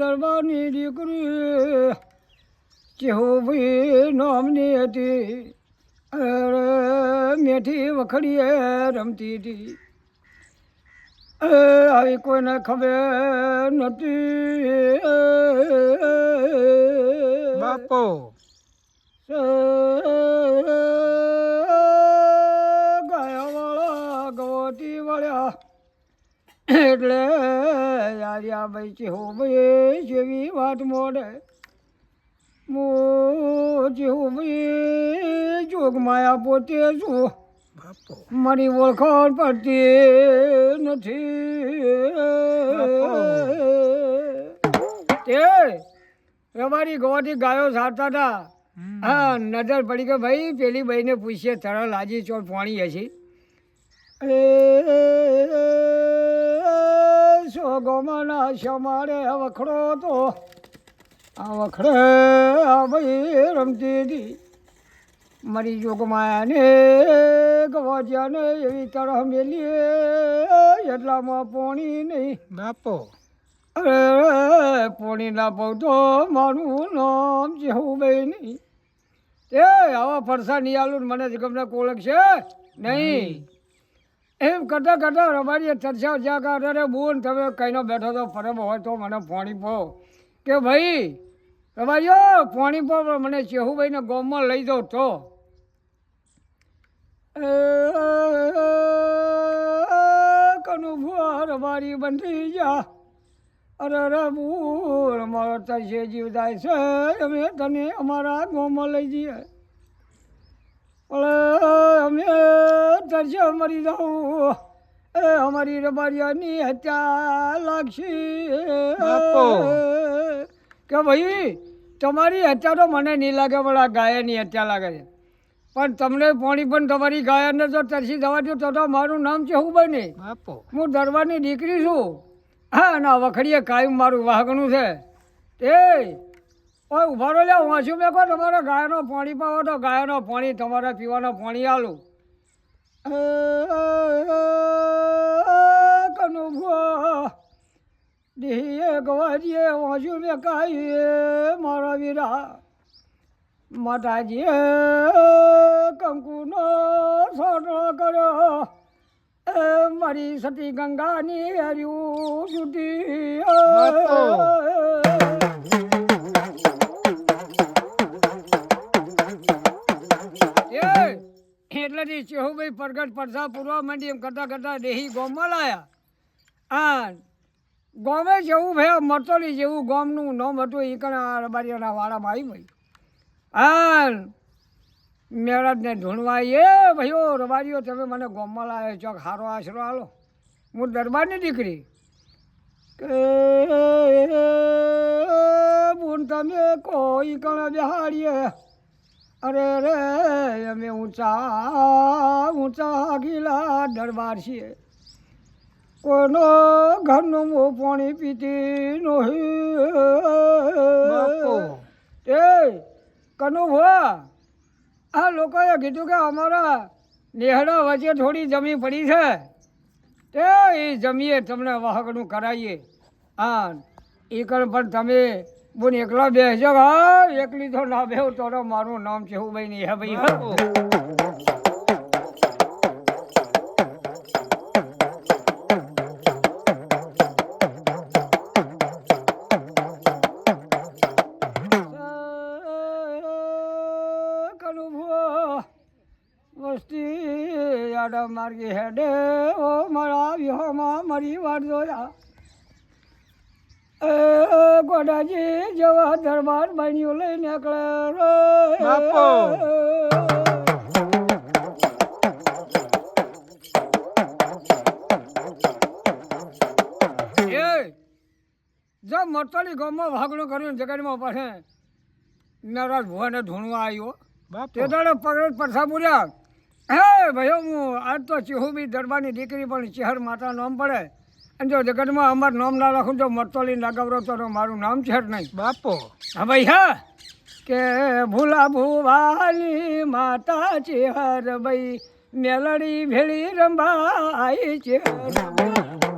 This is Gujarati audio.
દરબારની દીકરી ચેહુભાઈ નામની હતી મેઠી વખડીએ રમતી હતી આવી કોઈને ખબર નથી બાપો ચેહું ભાઈ જેવી વાત મોડે હું જેવું ભાઈ જોગ માયા પોતે છું મારી ઓળખાણ પડતી નથી તે અમારી ગોવાથી ગાયો સારતા હતા હા નજર પડી કે ભાઈ પેલી ભાઈને પૂછીએ તરલ લાજી ચોર પોણી હશે એ ગોમાના શમારે વખડો તો આ વખડે આ ભાઈ રમતી હતી મારી જોગમાયાને ગવાજ્યાને એવી તરહ મેલી એટલામાં પોણી નહીં. બાપો. અરે પોણી ના પાઉં તો મારું નામ જેવું ભાઈ નહીં. એ આવા ફરસા નિયાલું મને જ ગમને કોળક છે? નહીં. એમ કરતા કરતા રમાડીએ ચર્ચા જ્યાં કાઢે અરે બોન, તમે કઈનો બેઠો તો ફરમ હોય તો મને ફોણી પો. કે ભાઈ રમાડીઓ ફોણી પો મને ચેહુભાઈને ગોમમાં લઈ દો તો. કનુ ભુઆ રમાડી બંધી જા. અરે બુર અમારો તરશે જીવ જાય છે. અમે તને અમારા ગામમાં લઈ જઈએ. પણ અમે તરસે મરી જાઉં. એ અમારી રબારિયાની હત્યા લાગશે. કે ભાઈ તમારી હત્યા તો મને નહીં લાગે પણ આ ગાયની હત્યા લાગે છે. પણ તમને પાણી પણ તમારી ગાયને જો તરસી જવા દો તો તો મારું નામ છે હું બને. હું દરબારની દીકરી છું. હા ના વખડીએ કાયમ મારું વાહગણું છે. તે ઓય, ઊભા રહો લ્યા, વાંચું મેં કહો તમારે ગાયનો પાણી પાવો તો ગાયનો પાણી, તમારે પીવાનો પાણી આલું. કનુ દેહીએ ગવાજીએ વાંચું મેં કાઈએ, મારા વીરા. માતાજીએ કંકુનો સોટો કર્યો. એ મારી સતી ગંગાની હર્યું સુધી. એટલેથી ચેહુભાઈ પ્રગટ પડતા પૂરવા માંડી એમ કરતાં કરતાં દેહી ગોમમાં લાયા. આ ગોમે જેવું ભાઈ મરતોલી જેવું ગોમનું નામ હતું એ કણે આ રબારીઓના વાળામાં આવી ભાઈ હા મેળાજને ઢૂંઢવા એ ભાઈઓ રબારીઓ તમે મને ગોમમાં લાવ્યો ચોક હારો આશરો હાલો હું દરબારની દીકરી. કે બુન તમે કોઈ કણે બેહાડીએ. અરે રે અમે ઊંચા ઊંચા ગીલા દરબાર છીએ. કોઈનો ઘરનું મો પાણી પીતી નહીં. એ કનુ ભા આ લોકોએ કીધું કે અમારા નેહડા વચ્ચે થોડી જમી પડી છે. તે એ જમીએ તમને વાહકનું કરાવીએ. હા એ પણ તમે બોન એકલા બેસજો હા એકલી તો ના બેહો, તો મારું નામ છે હું ભાઈ નહીં હે. ભાઈ હા વસ્તી આડા માર્ગે હેડે ઓ મળાવ્યો વ્યોમાં મારી વાત જોયા. ગોડાજી જેવા દરબાર બન્યું લઈ નીકળે. બાપો. જો મરતોલી ગામમાં ભાગણું કર્યું જગતમાં પાસે નરાજ ભુવાને ધૂણવા આવ્યો તે દાડે પગડ પરસા બોલ્યા હે ભાઈઓ હું આજ તો ચિહુબી દરબારની દીકરી પણ ચેહર માતા નામ પડે અને જો જગતમાં અમારું નામ ના રાખું તો મરતોલી ના ગૌરવ તો મારું નામ છે નહીં. બાપો. હા ભાઈ હા. કે ભૂલા ભુવાની માતા ચેહર ભાઈ મેલડી ભેળી રંભાઈ ચેહર